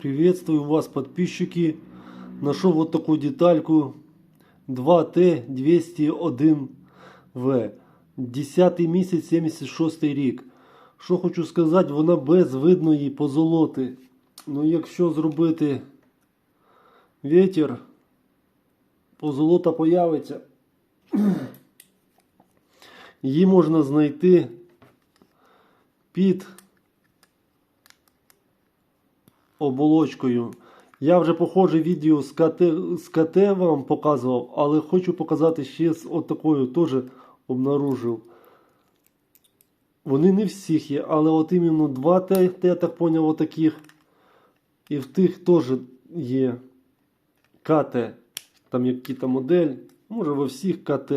Приветствую вас, подписчики. Нашел вот такую детальку 2T201V. 10 місяць 76 рік. Що хочу сказати, вона без видної позолоти. Ну, якщо зробити вітер, позолота появиться. Її можна знайти під оболочкою. Я вже похоже відео з КТ, з КТ вам показував, але хочу показати ще з отакою теж обнаружив. Вони не всіх є, але от іменно два Т, я так поняв, отаких. І в тих теж є КТ. Там які-то модель. Може во всіх КТ.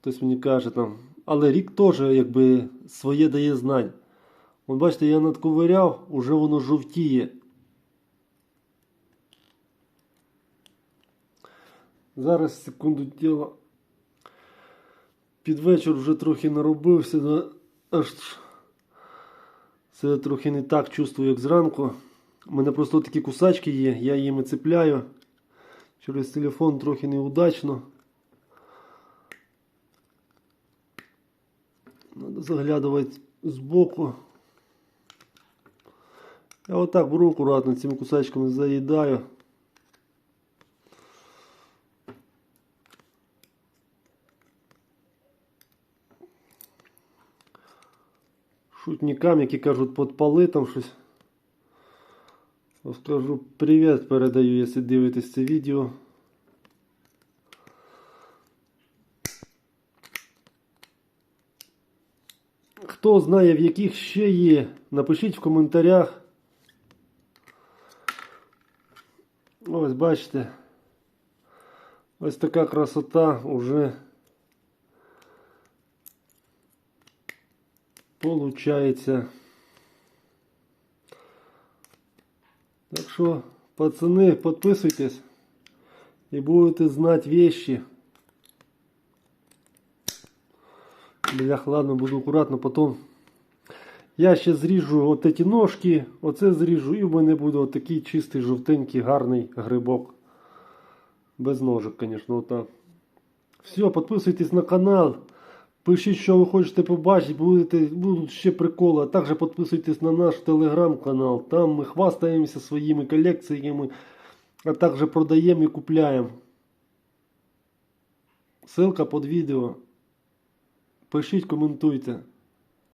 Хтось мені каже там. Але рік теж якби своє дає знань. От бачите, я надковиряв, уже воно жовтіє. Зараз секунду діла. Під вечір вже трохи наробився, да, аж це трохи не так чувствую, як зранку. У мене просто такі кусачки є, я їми цепляю. Через телефон трохи неудачно. Надо заглядувати збоку. Я отак беру акуратно цими кусачками заїдаю. Шутникам, які кажуть, подпали там щось. Скажу привіт передаю, якщо дивитесь це відео. Хто знає, в яких ще є, напишіть в коментарях. Ось бачите. Ось така красота уже получається. Так що, пацани, підписуйтесь і будете знати вещи. Блях, ладно, буду акуратно потом. Я ще зріжу от эти ножки, оце зріжу, і в мене буде отакий чистий, жовтенький, гарний грибок. Без ножок, звісно, отак. Все, підписуйтесь на канал. Пишіть, що ви хочете побачити, будете, будуть ще приколи. А також підписуйтесь на наш телеграм-канал. Там ми хвастаємося своїми колекціями, а також продаємо і купляємо. Ссылка під відео. Пишіть, коментуйте.